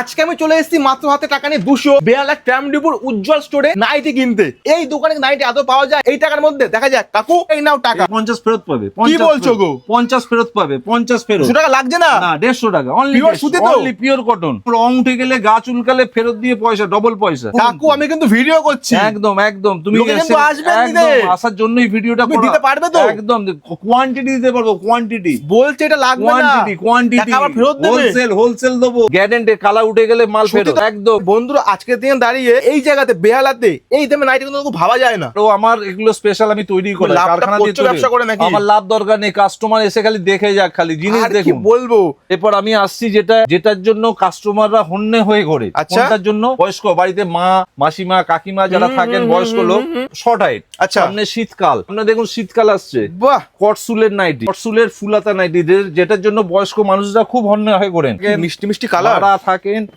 আজকে আমি চলে এসেছি মাত্র হাতে টাকা নিয়ে দুশো বেয়ালা ট্যামডিপুর উজ্জ্বল স্টোরে নাইটি কিনতে। এই দোকানে নাইটি এত পাওয়া যায়? এই টাকার মধ্যে দেখা যায় কাকু এই নাও টাকা। পঞ্চাশ ফেরত পাবে। কি বলছো গো? পঞ্চাশ ফেরত পাবে পঞ্চাশ ফেরত। টাকা লাগছে না? না দেড়শো টাকা অনলি সুতি তো? অনলি পিওর কটন রং উঠে গেলে গা চুলকালে ফেরত দিয়ে পয়সা ডবল পয়সা। কাকু আমি কিন্তু ভিডিও করছি। একদম একদম তুমি কিন্তু নিতে। আসার জন্যই ভিডিওটা দিতে পারবে তো? একদম কোয়ান্টিটি দিতে পারব কোয়ান্টিটি বলছে এটা লাগবে না। কোয়ান্টিটি কোয়ান্টিটি আবার ফেরত দেবে? হোলসেল হোলসেল দেবো। গ্যারেন্টি কালা উঠে গেলে মাল ফেরত। একদম। বন্ধুরা আজকের দিনে দাঁড়িয়ে এই জায়গাতে বেহালাতে এই দামে নাইটি কিন্তু খুব ভাবা যায় না। তো আমার এগুলো স্পেশাল আমি তৈরি করি কারখানা দিয়ে তৈরি। ব্যবসা করে নাকি? আমার লাভ দরকার নেই। কাস্টমার এসে খালি দেখে যাক খালি জিনিস দেখুন। বলব? এরপর আমি আসছি যেটা যেটার জন্য কাস্টমাররা হন্যে হয়ে ঘোরে। আচ্ছা। কোনটার জন্য? বয়স্ক বাড়িতে মা মাসিমা কাকিমা যারা থাকেন বয়স্ক লোক। শর্ট হাইট আচ্ছা। সামনে শীতকাল। আপনার দেখুন শীতকাল আসছে। বাহ! কটসুলের নাইটি। কটসুলের ফুলাতা নাইটি যেটার জন্য বয়স্ক মানুষরা খুব হন্যে হয়ে ঘোরেন। মিষ্টি মিষ্টি কালার থাকে